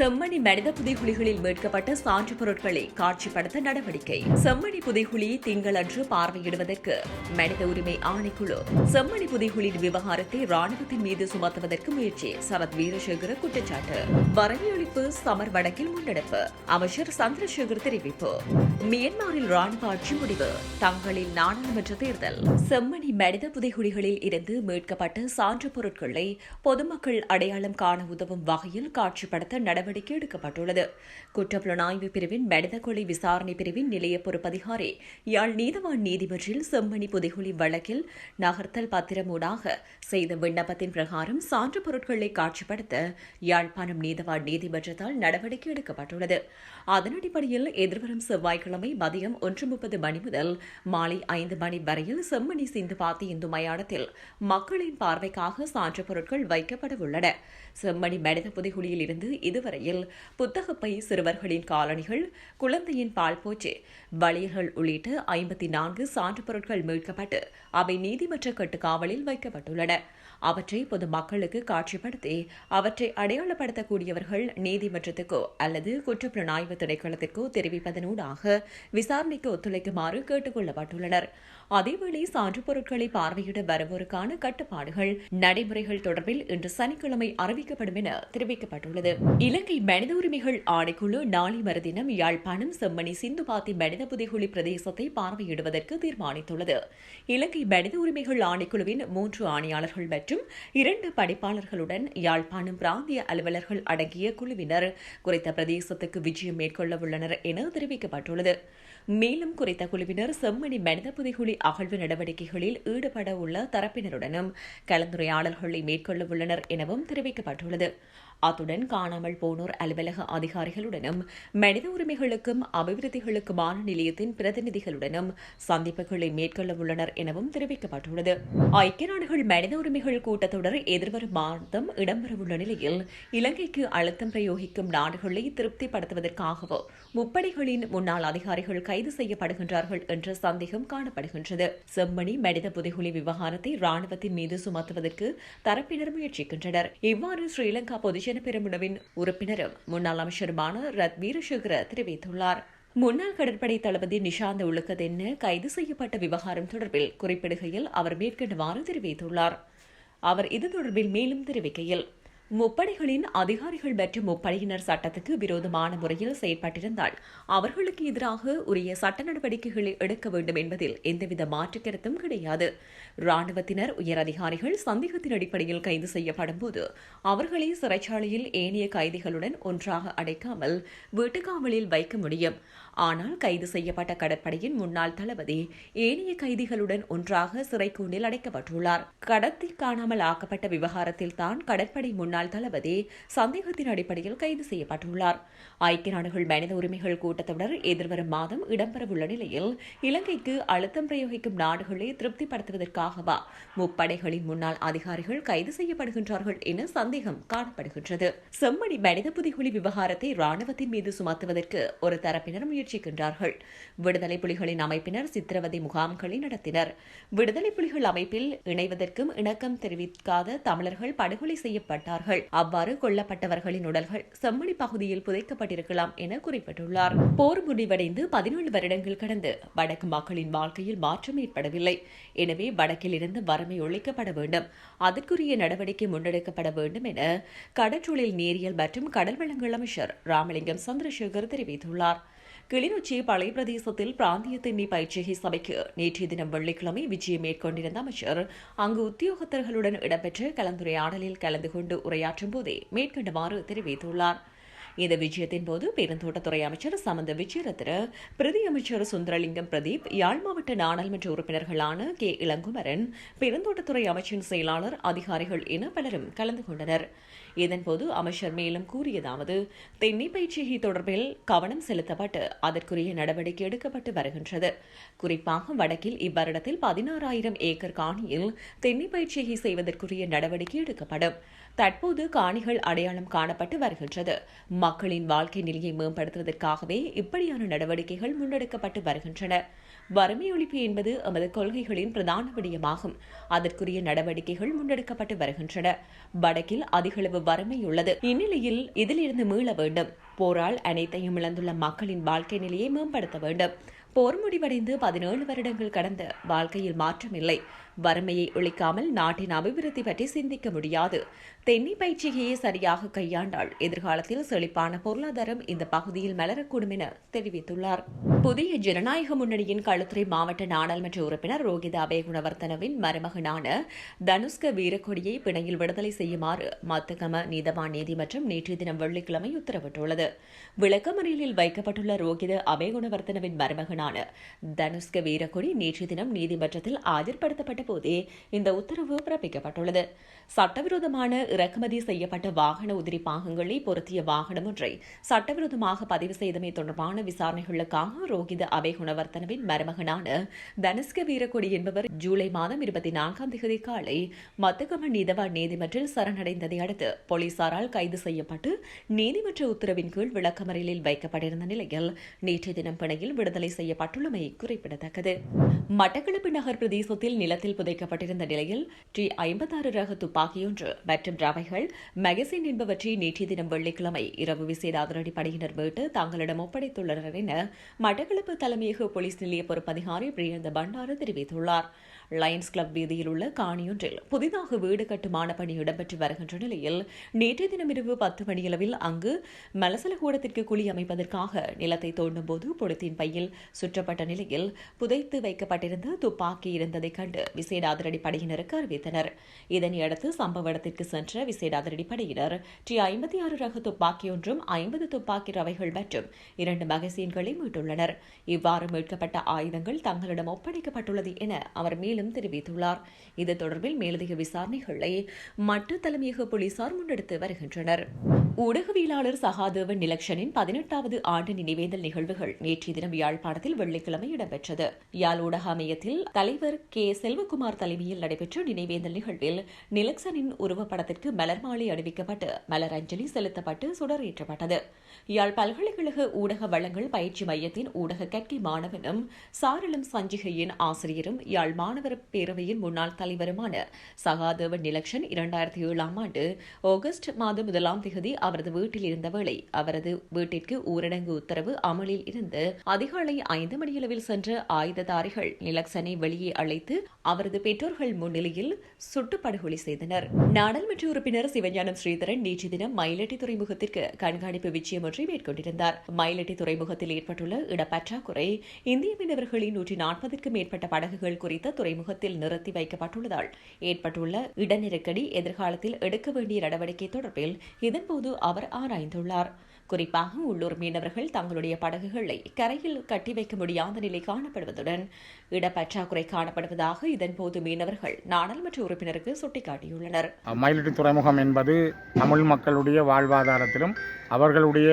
செம்மணி மனித புதைகுழிகளில் மீட்கப்பட்ட சான்று பொருட்களை காட்சிப்படுத்த நடவடிக்கை. செம்மணி புதைகுழியை திங்களன்று பார்வையிடுவதற்கு மனித உரிமை ஆணைக்குழு செம்மணி புதைகுழியின் விவகாரத்தை ராணுவத்தின் மீது சுமத்துவதற்கு முயற்சி சரத் வீரசேகர குற்றச்சாட்டு. வரையொழிப்பு சமர் வடக்கில் முன்னெடுப்பு. அமைச்சர் சந்திரசேகர் தெரிவிப்பு. மியன்மாரில் ராணுவ ஆட்சி முடிவு. தங்களின் நாடாளுமன்ற தேர்தல். செம்மணி மனித புதைகுழிகளில் இருந்து மீட்கப்பட்ட சான்று பொருட்களை பொதுமக்கள் அடையாளம் காண உதவும் வகையில் காட்சிப்படுத்த நடவடிக்கை எடுக்கப்பட்டுள்ளது. குற்றப்புலனாய்வு பிரிவின் மனித கொலை விசாரணை பிரிவின் நிலைய பொறுப்பதிகாரி யாழ் நீதவான் நீதிமன்றில் செம்மணி புதைகுழி வழக்கில் நகர்த்தல் பத்திரமூடாக செய்த விண்ணப்பத்தின் பிரகாரம் சான்று பொருட்களை காட்சிப்படுத்த யாழ்ப்பாணம் நீதவான் நீதிமன்றத்தால் நடவடிக்கை எடுக்கப்பட்டுள்ளது. அதன் அடிப்படையில் எதிர்வரும் செவ்வாய்க்கிழமை மதியம் ஒன்று முப்பது மணி முதல் மாலை ஐந்து மணி வரையில் செம்மணி சிந்து பாத்தி இந்து மயானத்தில் மக்களின் பார்வைக்காக சான்று பொருட்கள் வைக்கப்பட உள்ளன. செம்மணி மனித புதைகுழியில் இருந்து இதுவரையில் புத்தகப்பை சிறுவர்களின் காலணிகள் குழந்தையின் பால் போச்சு வளையர்கள் உள்ளிட்ட ஐம்பத்தி நான்கு சான்று பொருட்கள் மீட்கப்பட்டு அவை நீதிமன்ற கட்டுக்காவலில் வைக்கப்பட்டுள்ளன. அவற்றை பொதுமக்களுக்கு காட்சிப்படுத்தி அவற்றை அடையாளப்படுத்தக்கூடியவர்கள் நீதிமன்றத்துக்கோ அல்லது குற்றப்புலனாய்வு திணைக்களத்திற்கோ தெரிவிப்பதனூடாக விசாரணைக்கு ஒத்துழைக்குமாறு கேட்டுக் கொள்ளப்பட்டுள்ளனர் அதேவேளை சான்று பொருட்களை பார்வையிட வருவோருக்கான கட்டுப்பாடுகள் நடைமுறைகள் தொடர்பில் இன்று சனிக்கிழமை அறிவிக்கப்படும் என தெரிவிக்கப்பட்டுள்ளது. இலங்கை மனித உரிமைகள் ஆணைக்குழு நாளை மறுதினம் யாழ்ப்பாணம் செம்மணி சிந்துபாத்தி மனித புதைகுழி பிரதேசத்தை பார்வையிடுவதற்கு தீர்மானித்துள்ளது. இலங்கை மனித உரிமைகள் ஆணைக்குழுவின் மூன்று ஆணையாளர்கள் மற்றும் இரண்டு படைப்பாளர்களுடன் யாழ்ப்பாணம் பிராந்திய அலுவலர்கள் அடங்கிய குழுவினர் குறித்த பிரதேசத்துக்கு விஜயம் மேற்கொள்ள உள்ளனர் என தெரிவிக்கப்பட்டுள்ளது. மேலும் குறித்த குழுவினர் செம்மணி மனித புதைகுழி அகழ்வு நடவடிக்கைகளில் ஈடுபட உள்ள தரப்பினருடனும் கலந்துரையாடல்களை மேற்கொள்ள உள்ளனர் எனவும் தெரிவிக்கப்பட்டுள்ளது. அத்துடன் காணாமல் போனோர் அலுவலக அதிகாரிகளுடனும் மனித உரிமைகளுக்கும் அபிவிருத்திகளுக்குமான நிலையத்தின் பிரதிநிதிகளுடனும் சந்திப்புகளை மேற்கொள்ள உள்ளனர் எனவும் தெரிவிக்கப்பட்டுள்ளது. ஐக்கிய நாடுகள் மனித உரிமைகள் கூட்டத்தொடர் எதிர்வரும் மாதம் இடம்பெறவுள்ள நிலையில் இலங்கைக்கு அழுத்தம் பிரயோகிக்கும் நாடுகளை திருப்திப்படுத்துவதற்காகவோ முப்படைகளின் முன்னாள் அதிகாரிகள் கைது செய்யப்படுகின்றார்கள் என்ற சந்தேகம் காணப்படுகின்றது. செம்மணி மனித புதைகுலி விவகாரத்தை ராணுவத்தின் மீது சுமத்துவதற்கு தரப்பினர் முயற்சிக்கின்றனர். இவ்வாறு ஸ்ரீலங்கா பொதுஜன பெருமுனவின் உறுப்பினரும் முன்னாள் அமைச்சருமான ரத் வீரசேகர தெரிவித்துள்ளார். முன்னாள் கடற்படை தளபதி நிஷாந்த் ஒழுக்கதென்ன கைது செய்யப்பட்ட விவகாரம் தொடர்பில் குறிப்பிடுகையில் அவர் மேற்கண்டவாறு தெரிவித்துள்ளார். அவர் இது தொடர்பில் மேலும் தெரிவிக்கையில் முப்படைகளின் அதிகாரிகள் மற்றும் முப்படையினர் சட்டத்துக்கு விரோதமான முறையில் செயற்பட்டிருந்தால் அவர்களுக்கு எதிராக உரிய சட்ட நடவடிக்கைகளை எடுக்க வேண்டும் என்பதில் எந்தவித மாற்று கருத்தும் கிடையாது. ராணுவத்தினர் உயர் அதிகாரிகள் சந்தேகத்தின் அடிப்படையில் கைது செய்யப்படும் போது அவர்களை சிறைச்சாலையில் ஏனைய கைதிகளுடன் ஒன்றாக அடைக்காமல் வீட்டுக்காவலில் வைக்க முடியும். ஆனால் கைது செய்யப்பட்ட கடற்படையின் முன்னாள் தளபதி ஏனைய கைதிகளுடன் ஒன்றாக சிறைக்கூண்டில் அடைக்கப்பட்டுள்ளார். கடத்தி காணாமல் ஆக்கப்பட்ட விவகாரத்தில் தான் கடற்படை முன்னாள் தளபதி சந்தேகத்தின் அடிப்படையில் கைது செய்யப்பட்டுள்ளார். ஐக்கிய நாடுகள் மனித உரிமைகள் கூட்டத்தொடர் எதிர்வரும் மாதம் இடம்பெறவுள்ள நிலையில் இலங்கைக்கு அழுத்தம் பிரயோகிக்கும் நாடுகளை திருப்திப்படுத்துவதற்காகவா முப்படைகளின் முன்னாள் அதிகாரிகள் கைது செய்யப்படுகின்றார்கள் என சந்தேகம் காணப்படுகின்றது. செம்மணி மனித புதிகுலி விவகாரத்தை ராணுவத்தின் மீது சுமத்துவதற்கு ஒரு தரப்பினர் முயற்சிக்கின்றார்கள். விடுதலை புலிகளின் அமைப்பினர் சித்திரவதை முகாம்களை நடத்தினர். விடுதலை புலிகள் அமைப்பில் இணைவதற்கும் இணக்கம் தெரிவிக்காத தமிழர்கள் படுகொலை செய்யப்பட்டார்கள். அவ்வாறு கொல்லப்பட்டவர்களின் உடல்கள் செம்மணி பகுதியில் புதைக்கப்பட்டிருக்கலாம் என குறிப்பிட்டுள்ளார். போர் முடிவடைந்து பதினேழு வருடங்கள் கடந்து வடக்கு மக்களின் வாழ்க்கையில் மாற்றம் ஏற்படவில்லை. எனவே வடக்கில் இருந்து வறுமை ஒழிக்கப்பட வேண்டும். அதற்குரிய நடவடிக்கை முன்னெடுக்கப்பட வேண்டும் என கடற்றொழில் நேரியல் மற்றும் கடல் வளங்கள் அமைச்சர் ராமலிங்கம் சந்திரசேகர் தெரிவித்துள்ளார். கிளிநொச்சி பழைய பிரதேசத்தில் பிராந்திய திண்ணி பயிற்சிகை சபைக்கு நேற்றைய தினம் வெள்ளிக்கிழமை விஜயம் மேற்கொண்டிருந்த அமைச்சர் அங்கு உத்தியோகத்தர்களுடன் இடம்பெற்ற கலந்துரையாடலில் கலந்து கொண்டு உரையாற்றும் போதே மேற்கண்டவாறு தெரிவித்துள்ளாா் இந்த விஜயத்தின் போது பெருந்தோட்டத்துறை அமைச்சர் சமந்த விஜயரத்ன பிரதி அமைச்சர் சுந்தரலிங்கம் பிரதீப் யாழ் மாவட்ட நாடாளுமன்ற உறுப்பினர்களான கே. இளங்குமரன் பெருந்தோட்டத்துறை அமைச்சின் செயலாளர் அதிகாரிகள் என பலரும் கலந்து கொண்டனர். இதன்போது அமைச்சர் மேலும் கூறியதாவது தென்னை பயிற்சிகை தொடர்பில் கவனம் செலுத்தப்பட்டு அதற்குரிய நடவடிக்கை எடுக்கப்பட்டு வருகின்றது. குறிப்பாக வடக்கில் இவ்வருடத்தில் பதினாறாயிரம் ஏக்கர் காணியில் தென்னை பயிற்சிகை செய்வதற்குரிய நடவடிக்கை எடுக்கப்படும். தற்போது காணிகள் அடையாளம் காணப்பட்டு வருகின்றது. மக்களின் வாழ்க்கை நிலையை மேம்படுத்துவதற்காகவே இப்படியான நடவடிக்கைகள் முன்னெடுக்கப்பட்டு வருகின்றன. வறுமை ஒழிப்பு என்பது எமது கொள்கைகளின் பிரதான விடயமாகும். அதற்குரிய நடவடிக்கைகள் முன்னெடுக்கப்பட்டு வருகின்றன. வடக்கில் அதிகளவு வறுமை உள்ளது. இந்நிலையில் இதிலிருந்து மீள வேண்டும். போரால் அனைத்தையும் இழந்துள்ள மக்களின் வாழ்க்கை நிலையை மேம்படுத்த வேண்டும். போர் முடிவடைந்து பதினேழு வருடங்கள் கடந்த வாழ்க்கையில் மாற்றமில்லை. வறுமையை ஒழிக்காமல் நாட்டின் அபிவிருத்தி பற்றி சிந்திக்க முடியாது. தென்னி பயிற்சிகையை சரியாக கையாண்டால் எதிர்காலத்தில் செழிப்பான பொருளாதாரம் இந்த பகுதியில் மலரக்கூடும் என தெரிவித்துள்ளார். புதிய ஜனநாயக முன்னணியின் களுத்துறை மாவட்ட நாடாளுமன்ற உறுப்பினர் ரோகித அபேகுணவர்த்தனவின் மருமகனான தனுஷ்க வீரக்கொடியை பிணையில் விடுதலை செய்யுமாறு மத்தகம நீதவான் நீதிமன்றம் நேற்று தினம் வெள்ளிக்கிழமை உத்தரவிட்டுள்ளது. விளக்கமறியலில் வைக்கப்பட்டுள்ள ரோகித அபேகுணவர்த்தனவின் மருமகனான தனுஷ்க வீரக்கொடி நேற்று தினம் நீதிமன்றத்தில் ஆஜர்படுத்தப்பட்ட போதே இந்த உத்தரவு பிறப்பிக்கப்பட்டுள்ளது. சட்டவிரோதமான இறக்குமதி செய்யப்பட்ட வாகன உதிரி பாகங்களை பொருத்திய வாகனம் ஒன்றை சட்டவிரோதமாக பதிவு செய்தமை தொடர்பான விசாரணைகளுக்காக ரோகித அபேகுணவர்த்தனவின் மருமகனான தனுஷ்க வீரக்கொடி என்பவர் ஜூலை மாதம் இருபத்தி நான்காம் தேதி காலை மத்தகம நீதவான் நீதிமன்றில் சரணடைந்ததை அடுத்து போலீசாரால் கைது செய்யப்பட்டு நீதிமன்ற உத்தரவின் கீழ் விளக்கமறியலில் வைக்கப்பட்டிருந்த நிலையில் நேற்றைய தினம் பிணையில் விடுதலை செய்யப்பட்டுள்ளமை குறிப்பிடத்தக்கது. மட்டக்களப்பு நகர் பிரதேசத்தில் நிலத்தில் புதைக்கப்பட்டிருந்த நிலையில் டி ஐம்பத்தாறு ரக துப்பாக்கியொன்று மற்றும் ரவைகள் மெகசின் என்பவற்றை நேற்றைய தினம் வெள்ளிக்கிழமை இரவு விசேட அதிரடி படையினர் மீட்டு தங்களிடம் ஒப்படைத்துள்ளனர் என மட்டக்களப்பு தலைமையக போலீஸ் நிலைய பொறுப்பதிகாரி பிரியந்த பண்டார தெரிவித்துள்ளார். லயன்ஸ் கிளப் வீதியில் உள்ள காணியொன்றில் புதிதாக வீடு கட்டுமான பணி இடம்பெற்று வருகின்ற நிலையில் நேற்றைய தினம் இரவு பத்து மணியளவில் அங்கு மலசலகூடத்திற்கு குழி அமைப்பதற்காக நிலத்தை தோண்டும் போது பொலித்தீன் பையில் சுற்றப்பட்ட நிலையில் புதைத்து வைக்கப்பட்டிருந்த துப்பாக்கி இருந்ததைக் கண்டு விசேட அதிரடி படையினருக்கு அறிவித்தனர். இதனையடுத்து சம்பவ இடத்திற்கு சென்ற விசேட அதிரடி படையினர் டி ஐம்பத்தி ஆறு ரக துப்பாக்கியொன்றும் ஐம்பது துப்பாக்கி ரவைகள் மற்றும் இரண்டு மகசீன்களை மீட்டுள்ளனர். இவ்வாறு மீட்கப்பட்ட ஆயுதங்கள் தங்களிடம் ஒப்படைக்கப்பட்டுள்ளது என அவர் மேலும் மேலும் தெரிவித்துள்ளார். இது தொடர்பில் மேலதிக விசாரணைகளை மட்டு தலைமையக போலீசார் முன்னெடுத்து வருகின்றனர். ஊடகவியலாளர் சகாதேவன் நிலக்ஷனின் பதினெட்டாவது ஆண்டு நினைவேந்தல் நிகழ்வுகள் நேற்றைய தினம் யாழ்ப்பாணத்தில் வெள்ளிக்கிழமை இடம்பெற்றது. யாழ் ஊடக அமையத்தில் தலைவர் கே. செல்வகுமார் தலைமையில் நடைபெற்ற நினைவேந்தல் நிகழ்வில் நிலக்சனின் உருவப்படத்திற்கு மலர் மாலை அணிவிக்கப்பட்டு மலர் அஞ்சலி செலுத்தப்பட்டு சுடரேற்றப்பட்டது. யாழ் பல்கலைக்கழக ஊடக வளங்கள் பயிற்சி மையத்தின் ஊடக கற்கை மாணவனும் சாரளம் சஞ்சிகையின் ஆசிரியரும் யாழ் மாணவர் பேரவையின் முன்னாள் தலைவருமான சகாதேவன் நிலக்ஷன் இரண்டாயிரத்தி ஏழாம் ஆண்டு ஆகஸ்ட் மாதம் முதலாம் திகதி அவரது வீட்டில் இருந்த வேளை அவரது வீட்டிற்கு ஊரடங்கு உத்தரவு அமலில் இருந்து அதிகாலை ஐந்து மணியளவில் சென்ற ஆயுததாரிகள் நிலக்சனை வெளியே அழைத்து அவரது பெற்றோர்கள் முன்னிலையில் சுட்டுப்படுகொலை செய்தனர். நாடாளுமன்ற உறுப்பினர் சிவஞானம் ஸ்ரீதரன் நேற்று தினம் மயிலட்டி துறைமுகத்திற்கு கண்காணிப்பு விஜயம் ஒன்றை மேற்கொண்டிருந்தார். மயிலட்டி துறைமுகத்தில் ஏற்பட்டுள்ள இடப்பற்றாக்குறை இந்திய மீனவர்களின் நூற்றி நாற்பதுக்கும் மேற்பட்ட படகுகள் குறித்த துறைமுகத்தில் நிறுத்தி வைக்கப்பட்டுள்ளதால் ஏற்பட்டுள்ள இட நெருக்கடி எதிர்காலத்தில் எடுக்க வேண்டிய நடவடிக்கை தொடர்பில் இதன்போது அவர் ஆராய்ந்துள்ளார். குறிப்பாக உள்ளூர் மீனவர்கள் தங்களுடைய படகுகளை கரையில் கட்டி வைக்க முடியாத நிலை காணப்படுவதுடன் இடப்பற்றாக்குறை காணப்படுவதாக இதன்போது மீனவர்கள் நாடாளுமன்ற உறுப்பினருக்கு சுட்டிக்காட்டியுள்ளனர். மயிலிட்டு துறைமுகம் என்பது தமிழ் மக்களுடைய வாழ்வாதாரத்திலும் அவர்களுடைய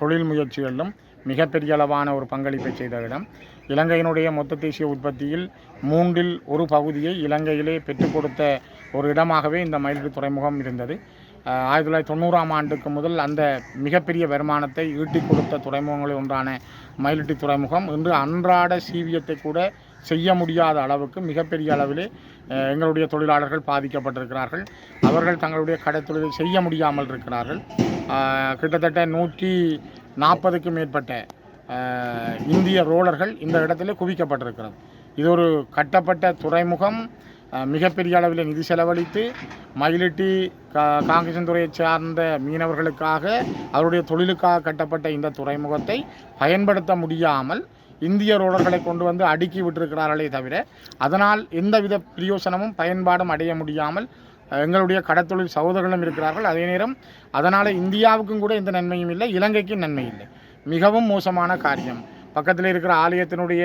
தொழில் முயற்சிகளிலும் மிகப்பெரிய அளவான ஒரு பங்களிப்பை செய்த இடம். இலங்கையினுடைய மொத்த தேசிய உற்பத்தியில் மூன்றில் ஒரு பகுதியை இலங்கையிலே பெற்றுக் கொடுத்த ஒரு இடமாகவே இந்த மயிலிட்டு துறைமுகம் இருந்தது. ஆயிரத்தி தொள்ளாயிரத்தி தொண்ணூறாம் ஆண்டுக்கு முதல் அந்த மிகப்பெரிய வருமானத்தை ஈட்டிக் கொடுத்த துறைமுகங்களில் ஒன்றான மயிலிட்டி துறைமுகம். இன்று அன்றாட சீவியத்தை கூட செய்ய முடியாத அளவுக்கு மிகப்பெரிய அளவிலே எங்களுடைய தொழிலாளர்கள் பாதிக்கப்பட்டிருக்கிறார்கள். அவர்கள் தங்களுடைய கடைத்தொழிலை செய்ய முடியாமல் இருக்கிறார்கள். கிட்டத்தட்ட நூற்றி நாற்பதுக்கும் மேற்பட்ட இந்திய ரோலர்கள் இந்த இடத்துல குவிக்கப்பட்டிருக்கிறது. இது ஒரு கட்டப்பட்ட துறைமுகம். மிகப்பெரிய அளவில் நிதி செலவழித்து மயிலிட்டி கா காங்கேசன்துறையை சார்ந்த மீனவர்களுக்காக அவருடைய தொழிலுக்காக கட்டப்பட்ட இந்த துறைமுகத்தை பயன்படுத்த முடியாமல் இந்திய ரோடர்களை கொண்டு வந்து அடுக்கி விட்டிருக்கிறார்களே தவிர அதனால் எந்தவித பிரயோசனமும் பயன்பாடும் அடைய முடியாமல் எங்களுடைய கடத்தொழில் சகோதரர்களும் இருக்கிறார்கள். அதே நேரம் அதனால் இந்தியாவுக்கும் கூட எந்த நன்மையும் இல்லை இலங்கைக்கும் நன்மை இல்லை. மிகவும் மோசமான காரியம். பக்கத்தில் இருக்கிற ஆலயத்தினுடைய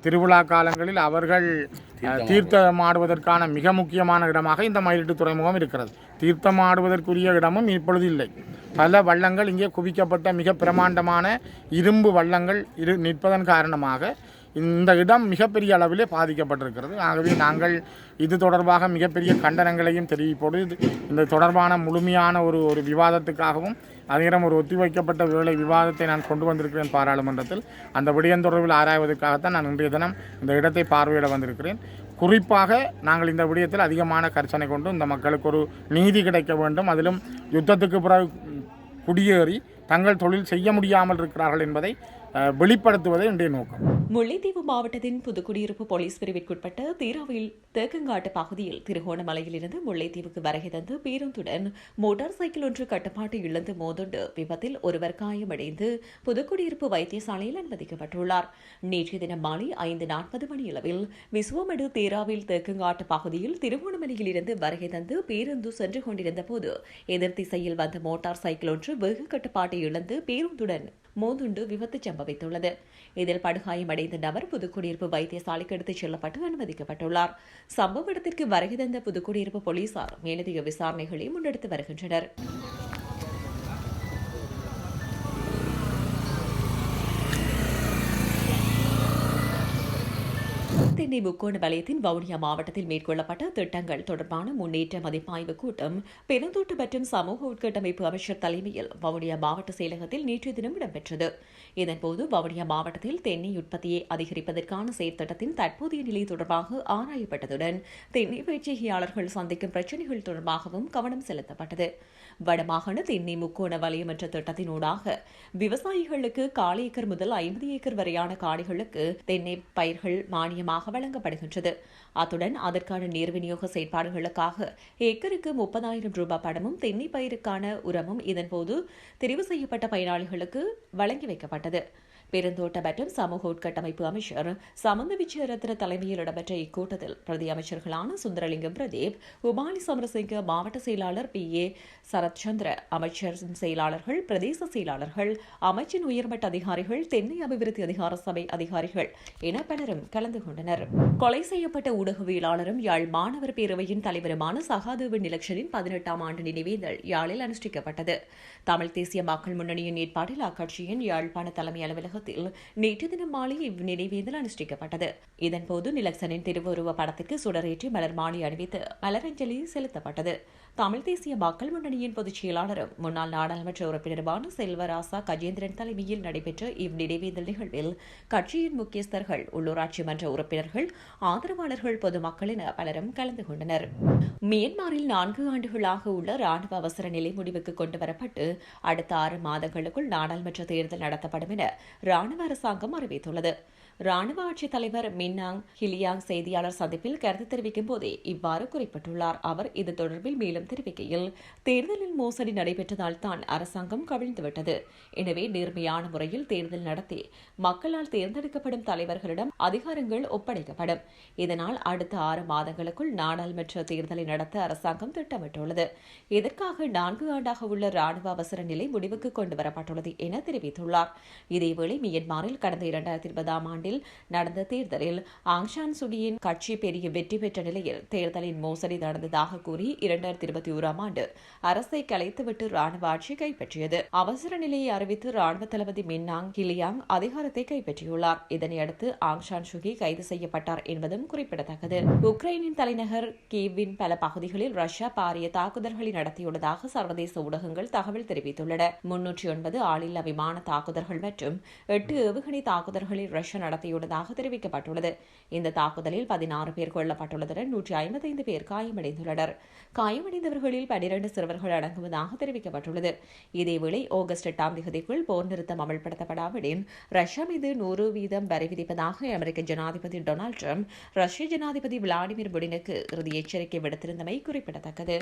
திருவிழா காலங்களில் அவர்கள் அஹ், தீர்த்தமாடுவதற்கான மிக முக்கியமான இடமாக இந்த மயிலிட்டு துறைமுகம் இருக்கிறது. தீர்த்தமாடுவதற்குரிய இடமும் இப்பொழுது இல்லை. பல வள்ளங்கள் இங்கே குவிக்கப்பட்ட மிக பிரமாண்டமான இரும்பு வள்ளங்கள் இரு நிற்பதன் காரணமாக இந்த இடம் மிகப்பெரிய அளவிலே பாதிக்கப்பட்டிருக்கிறது. ஆகவே நாங்கள் இது தொடர்பாக மிகப்பெரிய கண்டனங்களையும் தெரிவிப்போடு இது- இந்த தொடர்பான முழுமையான ஒரு ஒரு விவாதத்துக்காகவும் அதிகாரம் ஒரு ஒத்திவைக்கப்பட்ட வேலை விவாதத்தை நான் கொண்டு வந்திருக்கிறேன் பாராளுமன்றத்தில். அந்த விடயம் தொடர்பில் ஆராய்வதற்காகத்தான் நான் இன்றைய தினம் இந்த இடத்தை பார்வையிட வந்திருக்கிறேன். குறிப்பாக நாங்கள் இந்த விடயத்தில் அதிகமான கர்ச்சனை கொண்டு இந்த மக்களுக்கு ஒரு நீதி கிடைக்க வேண்டும். அதிலும் யுத்தத்துக்கு பிறகு குடியேறி தங்கள் தொழில் செய்ய முடியாமல் இருக்கிறார்கள் என்பதை வெளிப்படுத்துவதே இன்றைய நோக்கம். முல்லைத்தீவு மாவட்டத்தின் புதுக்குடியிருப்பு போலீஸ் பிரிவிற்குட்பட்ட தீராவில் தேக்கங்காட்டு பகுதியில் திருகோணமலையிலிருந்து முல்லைத்தீவுக்கு வருகை தந்து பேருந்துடன் மோட்டார் சைக்கிள் ஒன்று கட்டுப்பாட்டை இழந்து மோதுண்டு விபத்தில் ஒருவர் காயமடைந்து புதுக்குடியிருப்பு வைத்தியசாலையில் அனுமதிக்கப்பட்டுள்ளார். நேற்றைய தினம் மாலை ஐந்து நாற்பது மணியளவில் விசுவமடு தேராவில் தேக்கங்காட்டு பகுதியில் திருகோணமலையிலிருந்து வருகை தந்து பேருந்து சென்று கொண்டிருந்த போது எதிர் திசையில் வந்த மோட்டார் சைக்கிள் ஒன்று வெகு கட்டுப்பாட்டை இழந்து பேருந்துடன் மோதுண்டு விபத்து சம்பவம் வைத்துள்ளது இதில் படுகாயமடைந்த நபர் புதுக்குடியிருப்பு வைத்தியசாலைக்கு எடுத்துச் செல்லப்பட்டு அனுமதிக்கப்பட்டுள்ளார். சம்பவ இடத்திற்கு வருகை தந்த புதுக்குடியிருப்பு போலீசார் மேலதிக விசாரணைகளை முன்னெடுத்து வருகின்றனர். தென்னை முக்கோண வலயத்தின் வவுனியா மாவட்டத்தில் மேற்கொள்ளப்பட்ட திட்டங்கள் தொடர்பான முன்னேற்ற மதிப்பாய்வு கூட்டம் பெருந்தோட்ட மற்றும் சமூக உட்கட்டமைப்பு அமைச்சர் தலைமையில் வவுனியா மாவட்ட செயலகத்தில் நேற்று தினம் இடம்பெற்றது. இதன்போது வவுனியா மாவட்டத்தில் தென்னை உற்பத்தியை அதிகரிப்பதற்கான செயற்திட்டத்தின் தற்போதைய நிலை தொடர்பாக ஆராயப்பட்டதுடன் தென்னை பயிற்சியாளர்கள் சந்திக்கும் பிரச்சினைகள் தொடர்பாகவும் கவனம் செலுத்தப்பட்டது. வடமாகாண தென்னை முக்கோண வலயம் என்ற திட்டத்தினூடாக விவசாயிகளுக்கு கால் ஏக்கர் முதல் ஐம்பது ஏக்கர் வரையான காணிகளுக்கு தென்னை பயிர்கள் மானியமாக வழங்கப்படுகின்றது. அத்துடன் அதற்கான நீர் விநியோக செயற்பாடுகளுக்காக ஏக்கருக்கு முப்பதாயிரம் ரூபாய் பணமும் தென்னை பயிருக்கான உரமும் இதன்போது தெரிவு செய்யப்பட்ட பயனாளிகளுக்கு வழங்கி வைக்கப்பட்டது. பெருந்தோட்ட மற்றும் சமூக உட்கட்டமைப்பு அமைச்சர் சமந்த விஜயரத்ன தலைமையில் இடம்பெற்ற இக்கூட்டத்தில் பிரதி அமைச்சர்களான சுந்தரலிங்கம் பிரதீப் உமானி சமரசிங்க மாவட்ட செயலாளர் பி. ஏ. சரத்சந்திர அமைச்சர் செயலாளர்கள் பிரதேச செயலாளர்கள் அமைச்சின் உயர்மட்ட அதிகாரிகள் தென்னை அபிவிருத்தி அதிகார சபை அதிகாரிகள் என பலரும் கலந்து கொண்டனர். கொலை செய்யப்பட்ட ஊடகவியலாளரும் யாழ் மாணவர் பேரவையின் தலைவருமான சகாதேவன் நிலக்ஷனின் பதினெட்டாம் ஆண்டு நினைவேந்தல் யாழில் அனுஷ்டிக்கப்பட்டது. தமிழ் தேசிய மக்கள் முன்னணியின் ஏற்பாட்டில் அக்கட்சியின் யாழ்ப்பாண தலைமை அலுவலகத்தில் நேற்று தினம் மாலை இவ்நினைவேந்தல் அனுஷ்டிக்கப்பட்டது. இதன்போது நிலக்சனின் திருவுருவ படத்திற்கு சுடரேற்றி மலர் மாலை அணிவித்து மலரஞ்சலி செலுத்தப்பட்டது. தமிழ் தேசிய மக்கள் முன்னணியின் பொதுச் செயலாளரும் முன்னாள் நாடாளுமன்ற உறுப்பினருமான செல்வராசா கஜேந்திரன் தலைமையில் நடைபெற்ற இவ்நினைவேந்தல் நிகழ்வில் கட்சியின் முக்கியஸ்தர்கள் உள்ளூராட்சி மன்ற உறுப்பினர்கள் ஆதரவாளர்கள் பொதுமக்கள் என பலரும் கலந்து கொண்டனர். மியன்மாரில் நான்கு ஆண்டுகளாக உள்ள ராணுவ அவசர நிலை முடிவுக்கு கொண்டுவரப்பட்டு அடுத்த ஆறு மாதங்களுக்குள் நாடாளுமன்ற தேர்தல் நடத்தப்படும் என ராணுவ அரசாங்கம் அறிவித்துள்ளது. ராணுவ ஆட்சித் தலைவர் மின்னாங் ஹிலியாங் செய்தியாளர் சந்திப்பில் கருத்து தெரிவிக்கும் போதே இவ்வாறு குறிப்பிட்டுள்ளார். அவர் இது தொடர்பில் மேலும் தெரிவிக்கையில் தேர்தலில் மோசடி நடைபெற்றதால் தான் அரசாங்கம் கவிழ்ந்துவிட்டது. எனவே நேர்மையான முறையில் தேர்தல் நடத்தி மக்களால் தேர்ந்தெடுக்கப்படும் தலைவர்களிடம் அதிகாரங்கள் ஒப்படைக்கப்படும். இதனால் அடுத்த ஆறு மாதங்களுக்குள் நாடாளுமன்ற தேர்தலை நடத்த அரசாங்கம் திட்டமிட்டுள்ளது. இதற்காக நான்கு ஆண்டாக உள்ள ராணுவ அவசர நிலை முடிவுக்கு கொண்டுவரப்பட்டுள்ளது என தெரிவித்துள்ளார். இதேவேளை மியன்மாரில் கடந்த இரண்டாயிரத்தி இருபதாம் ஆண்டு ஆண்டில் நடந்த தேர்தலில் ஆங்ஷான் சுகியின் கட்சி பெரிய வெற்றி பெற்ற நிலையில் தேர்தலின் மோசடி நடந்ததாக கூறி இரண்டாயிரத்தி இருபத்தி ஓராம் ஆண்டு அரசை கலைத்துவிட்டு ராணுவ ஆட்சி கைப்பற்றியது. அவசர நிலையை அறிவித்து ராணுவ தளபதி மின்னாங் கிலியாங் அதிகாரத்தை கைப்பற்றியுள்ளார். இதனையடுத்து ஆங்ஷான் சுகி கைது செய்யப்பட்டார் என்பதும் குறிப்பிடத்தக்கது. உக்ரைனின் தலைநகர் கீவின் பல பகுதிகளில் ரஷ்யா பாரிய தாக்குதல்களை நடத்தியுள்ளதாக சர்வதேச ஊடகங்கள் தகவல் தெரிவித்துள்ளன. முன்னூற்றி ஒன்பது ஆளில்லா விமான தாக்குதல்கள் மற்றும் எட்டு ஏவுகணை தாக்குதல்களில் ரஷ்யா நடத்தியுள்ளதாக தெரிவிக்கப்பட்டுள்ளது. இந்த தாக்குதலில் பதினாறு பேர் கொல்லப்பட்டுள்ளதுடன் நூற்றி ஐம்பத்தைந்து பேர் காயமடைந்துள்ளனர். காயமடைந்தவர்களில் பனிரண்டு சிறுவர்கள் அடங்குவதாக தெரிவிக்கப்பட்டுள்ளது. இதேவேளை ஆகஸ்ட் எட்டாம் தேதிக்குள் போர் நிறுத்தம் அமல்படுத்தப்படாவிடின் ரஷ்யா மீது நூறு வீதம் வரி விதிப்பதாக அமெரிக்க ஜனாதிபதி டொனால்டு ட்ரம்ப் ரஷ்ய ஜனாதிபதி விளாடிமிர் புடினுக்கு இறுதி எச்சரிக்கை விடுத்திருந்தமை குறிப்பிடத்தக்கது.